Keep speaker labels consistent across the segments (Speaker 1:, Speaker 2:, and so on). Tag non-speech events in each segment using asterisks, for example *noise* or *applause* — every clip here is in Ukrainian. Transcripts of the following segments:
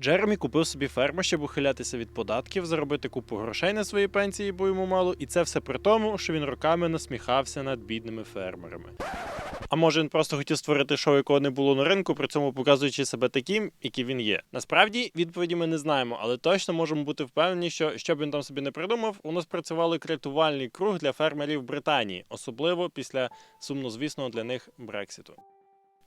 Speaker 1: Джеремі купив собі ферму, щоб ухилятися від податків, заробити купу грошей на свої пенсії, бо йому мало, і це все при тому, що він роками насміхався над бідними фермерами. А може він просто хотів створити шоу, якого не було на ринку, при цьому показуючи себе таким, яким він є. Насправді відповіді ми не знаємо, але точно можемо бути впевнені, що що б він там собі не придумав, у нас працював як рятувальний круг для фермерів Британії, особливо після сумнозвісного для них Брексіту.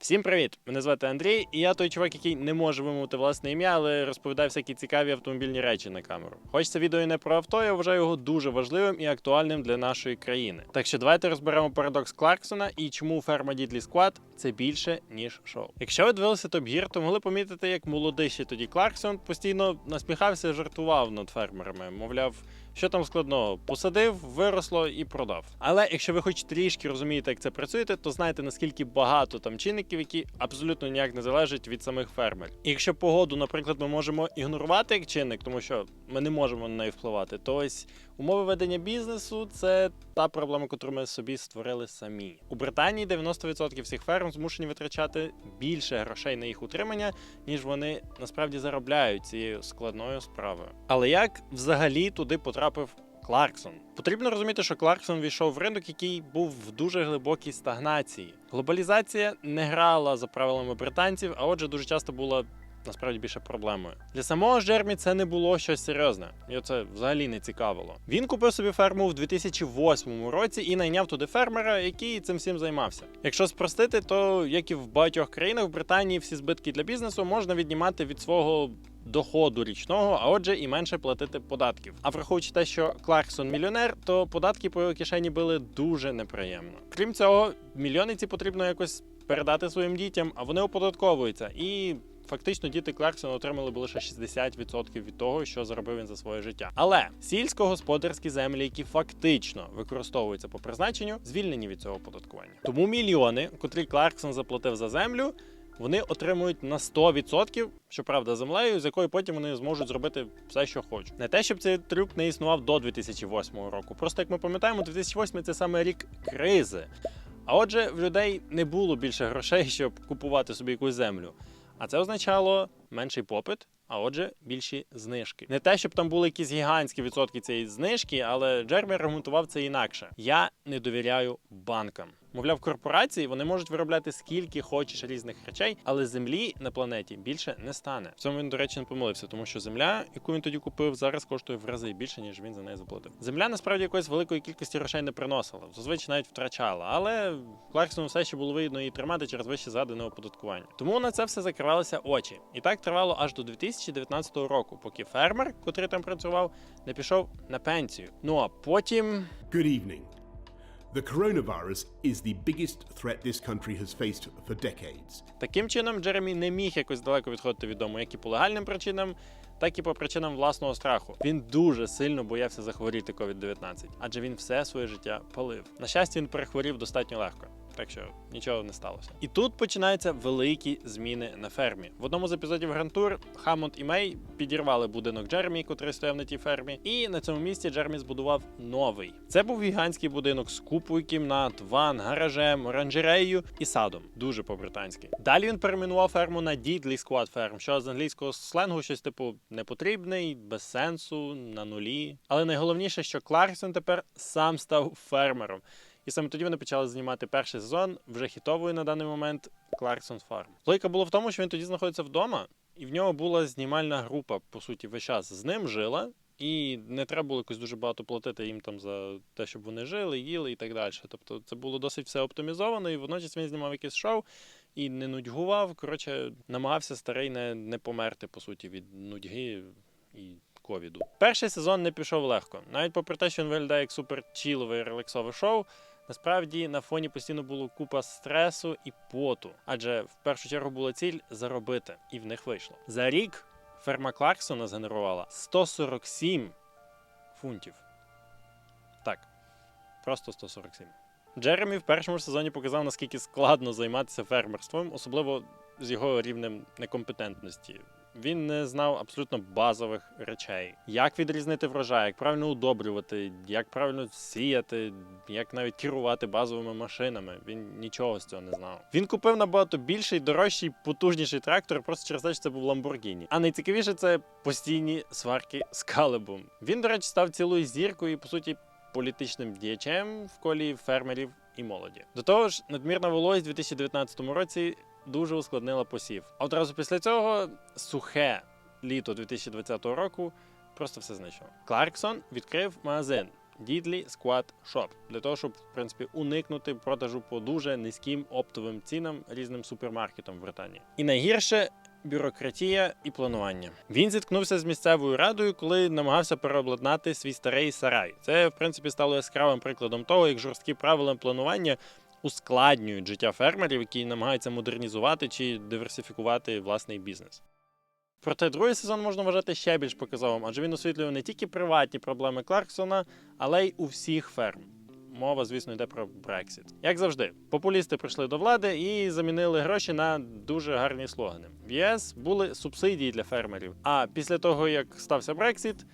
Speaker 1: Всім привіт! Мене звати Андрій, і я той чувак, який не може вимовити власне ім'я, але розповідає всякі цікаві автомобільні речі на камеру. Хоч це відео і не про авто, я вважаю його дуже важливим і актуальним для нашої країни. Так що давайте розберемо парадокс Кларксона і чому ферма Дідлі Склад це більше ніж шоу. Якщо ви дивилися Топ Гір, то могли помітити, як молодий ще тоді Кларксон постійно насміхався, жартував над фермерами, мовляв. Що там складного? Посадив, виросло і продав. Але якщо ви хоч трішки розумієте, як це працюєте, то знаєте наскільки багато там чинників, які абсолютно ніяк не залежать від самих фермерів. І якщо погоду, наприклад, ми можемо ігнорувати як чинник, тому що ми не можемо на неї впливати, то ось умови ведення бізнесу це та проблема, яку ми собі створили самі. У Британії 90% всіх ферм змушені витрачати більше грошей на їх утримання, ніж вони насправді заробляють цією складною справою. Але як взагалі туди потрапив Кларксон? Потрібно розуміти, що Кларксон війшов в ринок, який був в дуже глибокій стагнації. Глобалізація не грала за правилами британців, а отже, дуже часто була. Насправді більше проблемою для самого Джермі це не було щось серйозне, його це взагалі не цікавило. Він купив собі ферму в 2008 році і найняв туди фермера, який цим всім займався. Якщо спростити, то як і в багатьох країнах в Британії всі збитки для бізнесу можна віднімати від свого доходу річного, а отже, і менше платити податків. А враховуючи те, що Кларксон мільйонер, то податки по його кишені били дуже неприємно. Крім цього, мільйони ці потрібно якось передати своїм дітям, а вони оподатковуються і. Фактично, діти Кларксона отримали б лише 60% від того, що заробив він за своє життя. Але сільськогосподарські землі, які фактично використовуються по призначенню, звільнені від цього оподаткування. Тому мільйони, котрі Кларксон заплатив за землю, вони отримують на 100%, щоправда, землею, з якої потім вони зможуть зробити все, що хочуть. Не те, щоб цей трюк не існував до 2008 року. Просто як ми пам'ятаємо, 2008 це саме рік кризи. А отже, в людей не було більше грошей, щоб купувати собі якусь землю. А це означало менший попит, а отже, більші знижки. Не те, щоб там були якісь гігантські відсотки цієї знижки, але Джермі аргументував це інакше. Я не довіряю банкам. Мовляв, корпорації вони можуть виробляти скільки хочеш різних речей, але землі на планеті більше не стане. В цьому він, до речі, не помилився, тому що земля, яку він тоді купив, зараз коштує в рази більше, ніж він за неї заплатив. Земля насправді якоїсь великої кількості грошей не приносила, зазвичай навіть втрачала. Але Кларксону все ще було вигідно її тримати через вище згадане оподаткування. Тому на це все закривалися очі. І так тривало аж до 2019 року, поки фермер, котрий там працював, не пішов на пенсію. Ну а потім.
Speaker 2: Good evening. The coronavirus is the biggest threat this country has faced for decades.
Speaker 1: Таким чином, Джеремі не міг якось далеко відходити від дому, як і по легальним причинам, так і по причинам власного страху. Він дуже сильно боявся захворіти COVID-19, адже він все своє життя палив. На щастя, він перехворів достатньо легко. Так що нічого не сталося. І тут починаються великі зміни на фермі. В одному з епізодів Грантур Хамонд і Мей підірвали будинок Джеремі, котрий стояв на тій фермі, і на цьому місці Джеремі збудував новий. Це був гігантський будинок з купою кімнат, ван, гаражем, оранжереєю і садом. Дуже по-британськи. Далі він перейменував ферму на Дідлі Squad Farm, що з англійського сленгу щось типу непотрібний, без сенсу, на нулі. Але найголовніше, що Кларксон тепер сам став фермером. І саме тоді вони почали знімати перший сезон вже хітовою на даний момент Clarkson Farm. Логіка була в тому, що він тоді знаходиться вдома, і в нього була знімальна група, по суті, весь час з ним жила. І не треба було якось дуже багато платити їм там за те, щоб вони жили, їли і так далі. Тобто це було досить все оптимізовано, і водночас він знімав якесь шоу і не нудьгував. Коротше, намагався старий не, не померти, по суті, від нудьги і ковіду. Перший сезон не пішов легко. Навіть попри те, що він виглядає як супер чілове релаксове шоу. Насправді на фоні постійно було купа стресу і поту, адже в першу чергу була ціль заробити, і в них вийшло. За рік ферма Кларксона згенерувала 147 фунтів. Так, просто 147. Джеремі в першому сезоні показав, наскільки складно займатися фермерством, особливо з його рівнем некомпетентності. Він не знав абсолютно базових речей: як відрізнити врожай, як правильно удобрювати, як правильно сіяти, як навіть керувати базовими машинами. Він нічого з цього не знав. Він купив набагато більший, дорожчий, потужніший трактор, просто через те, що це був Lamborghini. А найцікавіше це постійні сварки з Калебом. Він, до речі, став цілою зіркою і по суті політичним діячем в колі фермерів і молоді. До того ж, надмірна вологість у 2019 році дуже ускладнила посів. А одразу після цього сухе літо 2020 року просто все знищило. Кларксон відкрив магазин. Дідлі Squad Shop для того, щоб в принципі уникнути продажу по дуже низьким оптовим цінам різним супермаркетам в Британії. І найгірше бюрократія і планування. Він зіткнувся з місцевою радою, коли намагався переобладнати свій старий сарай. Це в принципі стало яскравим прикладом того, як жорсткі правила планування ускладнюють життя фермерів, які намагаються модернізувати чи диверсифікувати власний бізнес. Проте другий сезон можна вважати ще більш показовим, адже він освітлює не тільки приватні проблеми Кларксона, але й у всіх ферм. Мова, звісно, йде про Брексіт. Як завжди, популісти прийшли до влади і замінили гроші на дуже гарні слогани. В ЄС були субсидії для фермерів. А після того, як стався Брексіт,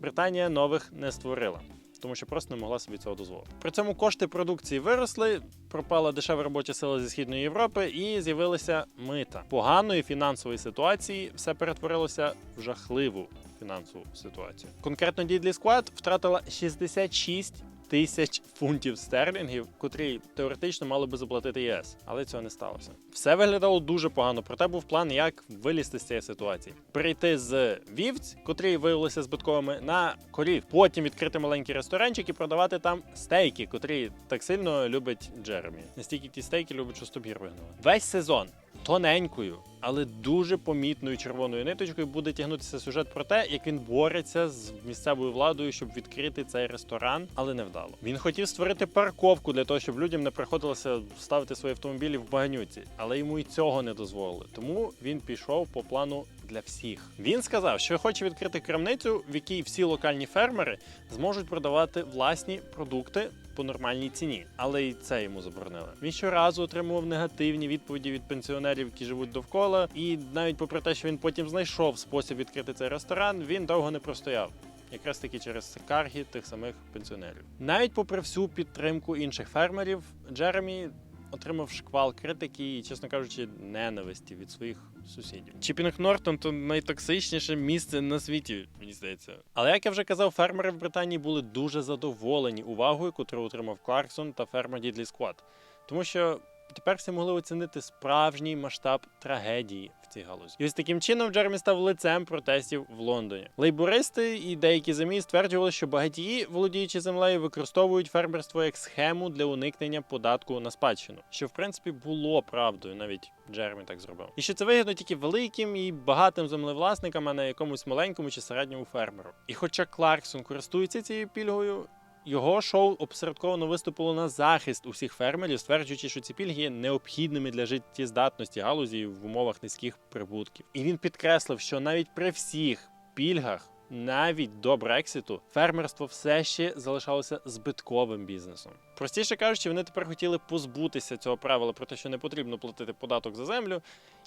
Speaker 1: Британія нових не створила. Тому що просто не могла собі цього дозволити. При цьому кошти продукції виросли, пропала дешева робоча сила зі східної Європи і з'явилися мита. Поганої фінансової ситуації все перетворилося в жахливу фінансову ситуацію. Конкретно Дідлі Склад втратила 66 тисяч фунтів стерлінгів, котрі теоретично мали би заплатити ЄС, але цього не сталося. Все виглядало дуже погано. Проте був план, як вилізти з цієї ситуації. Перейти з вівць, котрі виявилися збитковими, на корів. Потім відкрити маленький ресторанчик і продавати там стейки, котрі так сильно любить Джеремі. Настільки ті стейки любить, що стопір вигнали. Весь сезон тоненькою, але дуже помітною червоною ниточкою буде тягнутися сюжет про те, як він бореться з місцевою владою, щоб відкрити цей ресторан, але не вдало. Він хотів створити парковку для того, щоб людям не приходилося ставити свої автомобілі в багнюці, але йому і цього не дозволили. Тому він пішов по плану. Для всіх він сказав, що хоче відкрити крамницю, в якій всі локальні фермери зможуть продавати власні продукти по нормальній ціні, але і це йому заборонили. Він щоразу отримував негативні відповіді від пенсіонерів, які живуть довкола, і навіть попри те, що він потім знайшов спосіб відкрити цей ресторан, він довго не простояв. Якраз таки через скарги тих самих пенсіонерів. Навіть попри всю підтримку інших фермерів, Джеремі отримав шквал критики і, чесно кажучи, ненависті від своїх сусідів. Чіпінг Нортон то найтоксичніше місце на світі, мені здається. Але як я вже казав, фермери в Британії були дуже задоволені увагою, яку отримав Кларксон та ферма Дідлі Сквад. Тому що тепер всі могли оцінити справжній масштаб трагедії в цій галузі. І ось таким чином Джеремі став лицем протестів в Лондоні. Лейбористи і деякі ЗМІ стверджували, що багатії, володіючи землею, використовують фермерство як схему для уникнення податку на спадщину, що в принципі було правдою, навіть Джеремі так зробив. І що це вигідно тільки великим і багатим землевласникам, а не якомусь маленькому чи середньому фермеру. І хоча Кларксон користується цією пільгою. Його шоу обсередковано виступило на захист усіх фермерів, стверджуючи, що ці пільги є необхідними для життєздатності галузі в умовах низьких прибутків. І він підкреслив, що навіть при всіх пільгах, навіть до Брекситу, фермерство все ще залишалося збитковим бізнесом. Простіше кажучи, вони тепер хотіли позбутися цього правила про те, що не потрібно платити податок за землю,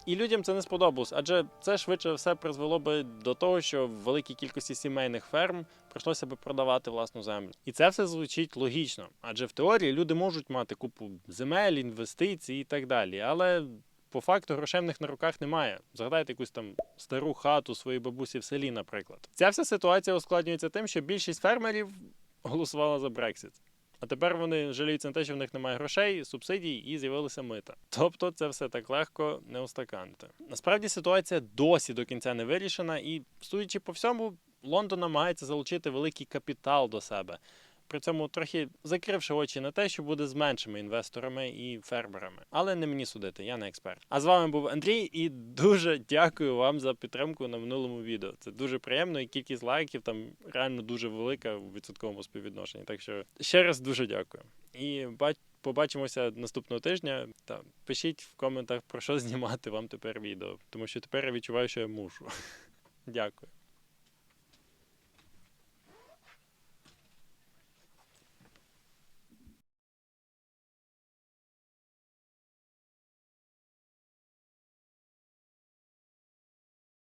Speaker 1: і людям це не сподобалось, адже це швидше все призвело би до того, що в великій кількості сімейних ферм прийшлося би продавати власну землю. І це все звучить логічно, адже в теорії люди можуть мати купу земель, інвестицій і так далі. Але по факту грошей на руках немає. Згадайте якусь там стару хату своєї бабусі в селі, наприклад. Ця вся ситуація ускладнюється тим, що більшість фермерів голосувала за Брексит. А тепер вони жаліються на те, що в них немає грошей, субсидій і з'явилися мита. Тобто це все так легко не устаканити. Насправді ситуація досі до кінця не вирішена, і судячи по всьому, Лондон намагається залучити великий капітал до себе. При цьому трохи закривши очі на те, що буде з меншими інвесторами і фермерами. Але не мені судити, я не експерт. А з вами був Андрій, і дуже дякую вам за підтримку на минулому відео. Це дуже приємно, і кількість лайків там реально дуже велика у відсотковому співвідношенні. Так що ще раз дуже дякую. І бач. Побачимося наступного тижня. Та пишіть в коментах про що знімати вам тепер відео, тому що тепер я відчуваю, що я мушу. *laughs* Дякую.